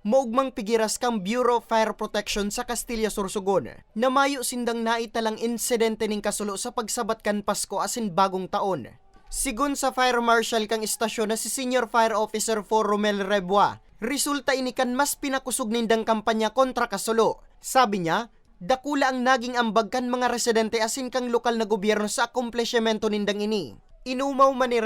maugmang pigiras kang Bureau of Fire Protection sa Castilla Sorsogon na mayo sindang naitalang insidente ning kasulo sa pagsabat kan Pasko asin bagong taon. Sigun sa Fire Marshal kang istasyon na si Senior Fire Officer for Romel Rebua, resulta ini kan mas pinakusog nindang kampanya kontra kasulo. Sabi niya, dakula ang naging ambag kan mga residente asin kang lokal na gobyerno sa akompleshemento nindang ini. Inumaw man ni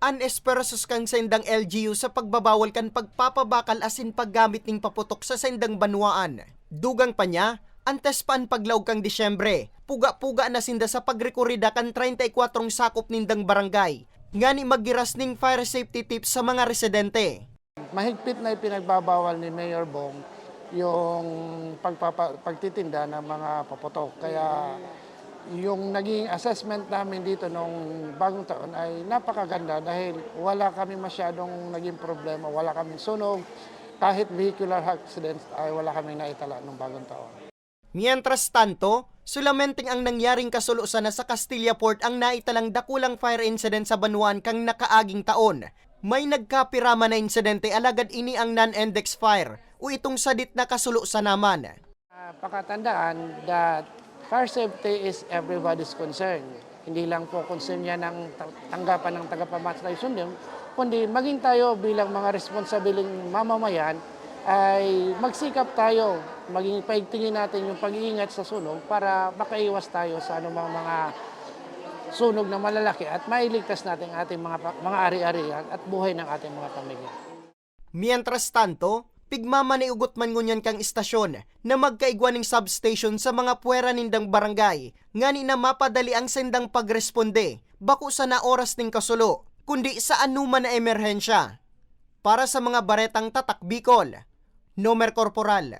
Rebua, unesperosos kang sendang LGU sa pagbabawal kan pagpapabakal asin paggamit ning paputok sa sendang banwaan. Dugang pa niya, antes pa ang paglaog kang Disyembre, puga-puga na sinda sa pagrekorida kan 34 sakop nindang barangay. Ngani magiras ning fire safety tips sa mga residente. mahigpit na ipinagbabawal ni Mayor Bong yung pagpapa, pagtitinda ng mga paputok. Kaya yung naging assessment namin dito nung bagong taon ay napakaganda dahil wala kami masyadong naging problema, wala kaming sunog, kahit vehicular accidents ay wala kaming naitala nung bagong taon. Mientras tanto, sulamenting ang nangyaring kasulusan na sa Castilla Port ang naitalang dakulang fire incident sa Banuan kang nakaaging taon. May nagkapirama na insidente alagad ini ang non-index fire o itong sadit na kasulusan naman. Uh, pakatandaan that fire safety is everybody's concern. Hindi lang po concern niya ng ta- tanggapan ng tagapamatay sundin, kundi maging tayo bilang mga responsibiling mamamayan ay magsikap tayo, maging paigtingin natin yung pag-iingat sa sunog para makaiwas tayo sa anumang mga sunog na malalaki at mailigtas natin ating mga, mga ari-arian at buhay ng ating mga pamilya. Mientras tanto, pigmama ni ugot man ngunyan kang istasyon na magkaigwa ning substation sa mga puwera nindang barangay ngani na mapadali ang sendang pagresponde bako sa na oras ning kasulo kundi sa anuman na emerhensya. Para sa mga baretang tatak Bicol, Nomer Corporal,